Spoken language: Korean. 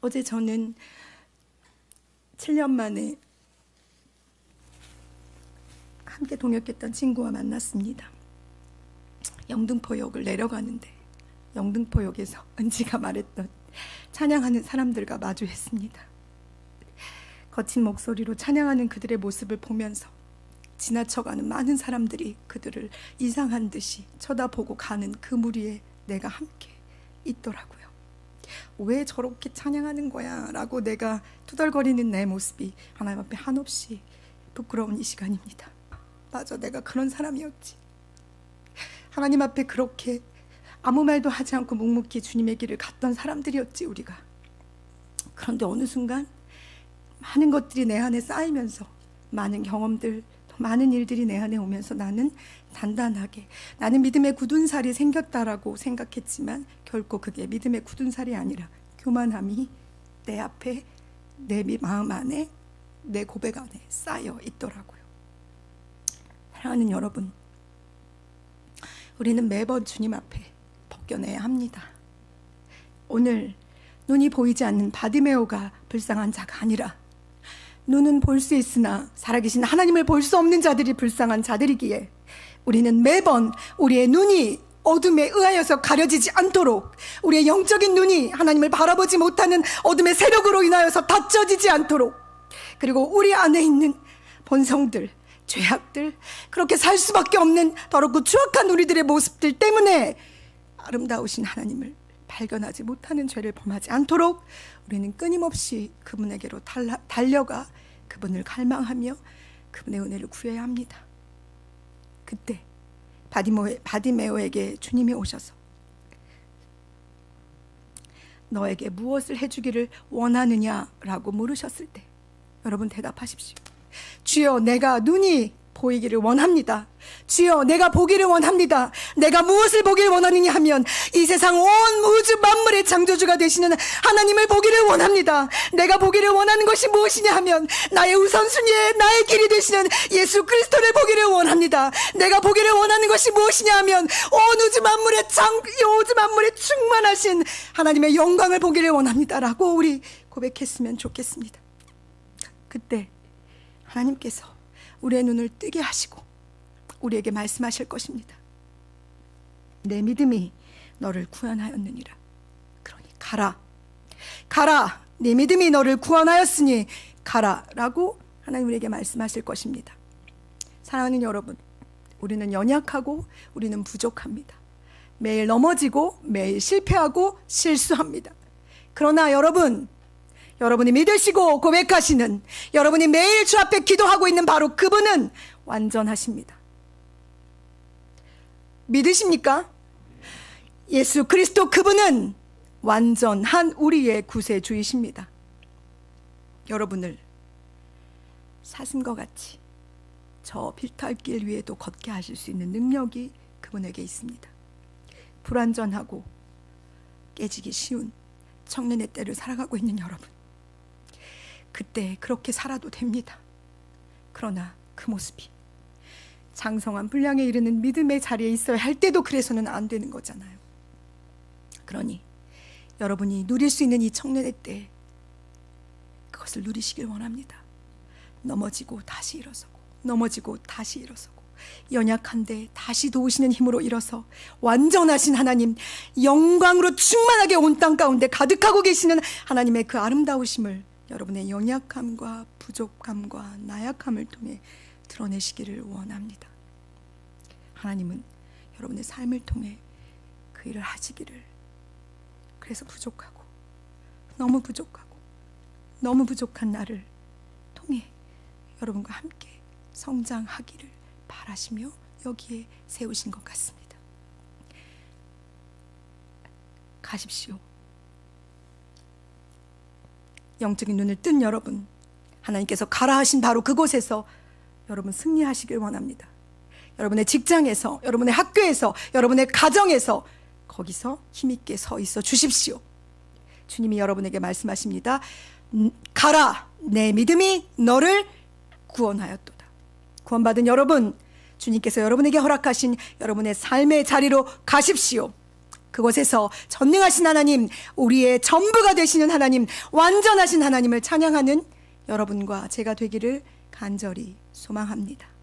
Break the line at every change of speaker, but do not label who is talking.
어제 저는 7년 만에 함께 동역했던 친구와 만났습니다. 영등포역을 내려가는데 영등포역에서 은지가 말했던 찬양하는 사람들과 마주했습니다. 거친 목소리로 찬양하는 그들의 모습을 보면서 지나쳐가는 많은 사람들이 그들을 이상한 듯이 쳐다보고 가는 그 무리에 내가 함께 있더라고요. 왜 저렇게 찬양하는 거야? 라고 내가 투덜거리는 내 모습이 하나님 앞에 한없이 부끄러운 이 시간입니다. 맞아, 내가 그런 사람이었지. 하나님 앞에 그렇게 아무 말도 하지 않고 묵묵히 주님의 길을 갔던 사람들이었지, 우리가. 그런데 어느 순간 많은 것들이 내 안에 쌓이면서 많은 경험들, 또 많은 일들이 내 안에 오면서 나는 단단하게 나는 믿음의 굳은 살이 생겼다라고 생각했지만 결코 그게 믿음의 굳은 살이 아니라 교만함이 내 앞에 내 미- 마음 안에 내 고백 안에 쌓여 있더라고요. 사랑하는 여러분, 우리는 매번 주님 앞에 벗겨내야 합니다. 오늘 눈이 보이지 않는 바디메오가 불쌍한 자가 아니라 눈은 볼 수 있으나 살아계신 하나님을 볼 수 없는 자들이 불쌍한 자들이기에 우리는 매번 우리의 눈이 어둠에 의하여서 가려지지 않도록 우리의 영적인 눈이 하나님을 바라보지 못하는 어둠의 세력으로 인하여서 닫혀지지 않도록 그리고 우리 안에 있는 본성들, 죄악들, 그렇게 살 수밖에 없는 더럽고 추악한 우리들의 모습들 때문에 아름다우신 하나님을 발견하지 못하는 죄를 범하지 않도록 우리는 끊임없이 그분에게로 달려가 그분을 갈망하며 그분의 은혜를 구해야 합니다. 그때 바디모에, 바디메오에게 주님이 오셔서 너에게 무엇을 해주기를 원하느냐라고 물으셨을 때 여러분 대답하십시오. 주여 내가 눈이 보이기를 원합니다. 주여 내가 보기를 원합니다. 내가 무엇을 보기를 원하느냐 하면 이 세상 온 우주 만물의 창조주가 되시는 하나님을 보기를 원합니다. 내가 보기를 원하는 것이 무엇이냐 하면 나의 우선순위에 나의 길이 되시는 예수 그리스도를 보기를 원합니다. 내가 보기를 원하는 것이 무엇이냐 하면 온 우주 만물의 창, 이 우주 만물에 충만하신 하나님의 영광을 보기를 원합니다 라고 우리 고백했으면 좋겠습니다. 그때 하나님께서 우리의 눈을 뜨게 하시고 우리에게 말씀하실 것입니다. 내 믿음이 너를 구원하였느니라. 그러니 가라. 가라. 네 믿음이 너를 구원하였으니 가라라고 하나님 우리에게 말씀하실 것입니다. 사랑하는 여러분, 우리는 연약하고 우리는 부족합니다. 매일 넘어지고 매일 실패하고 실수합니다. 그러나 여러분, 여러분이 믿으시고 고백하시는 여러분이 매일 주 앞에 기도하고 있는 바로 그분은 완전하십니다. 믿으십니까? 예수 그리스도 그분은 완전한 우리의 구세주이십니다. 여러분을 사슴과 같이 저 필탈길 위에도 걷게 하실 수 있는 능력이 그분에게 있습니다. 불완전하고 깨지기 쉬운 청년의 때를 살아가고 있는 여러분. 그때 그렇게 살아도 됩니다. 그러나 그 모습이 장성한 분량에 이르는 믿음의 자리에 있어야 할 때도 그래서는 안 되는 거잖아요. 그러니 여러분이 누릴 수 있는 이 청년의 때 그것을 누리시길 원합니다. 넘어지고 다시 일어서고 넘어지고 다시 일어서고 연약한데 다시 도우시는 힘으로 일어서 완전하신 하나님 영광으로 충만하게 온 땅 가운데 가득하고 계시는 하나님의 그 아름다우심을 여러분의 연약함과 부족함과 나약함을 통해 드러내시기를 원합니다. 하나님은 여러분의 삶을 통해 그 일을 하시기를 그래서 부족하고 너무 부족하고 너무 부족한 나를 통해 여러분과 함께 성장하기를 바라시며 여기에 세우신 것 같습니다. 가십시오. 영적인 눈을 뜬 여러분, 하나님께서 가라 하신 바로 그곳에서 여러분 승리하시길 원합니다. 여러분의 직장에서, 여러분의 학교에서, 여러분의 가정에서 거기서 힘있게 서 있어 주십시오. 주님이 여러분에게 말씀하십니다. 음, 가라, 내 믿음이 너를 구원하였도다. 구원받은 여러분, 주님께서 여러분에게 허락하신 여러분의 삶의 자리로 가십시오. 그곳에서 전능하신 하나님, 우리의 전부가 되시는 하나님, 완전하신 하나님을 찬양하는 여러분과 제가 되기를 간절히 소망합니다.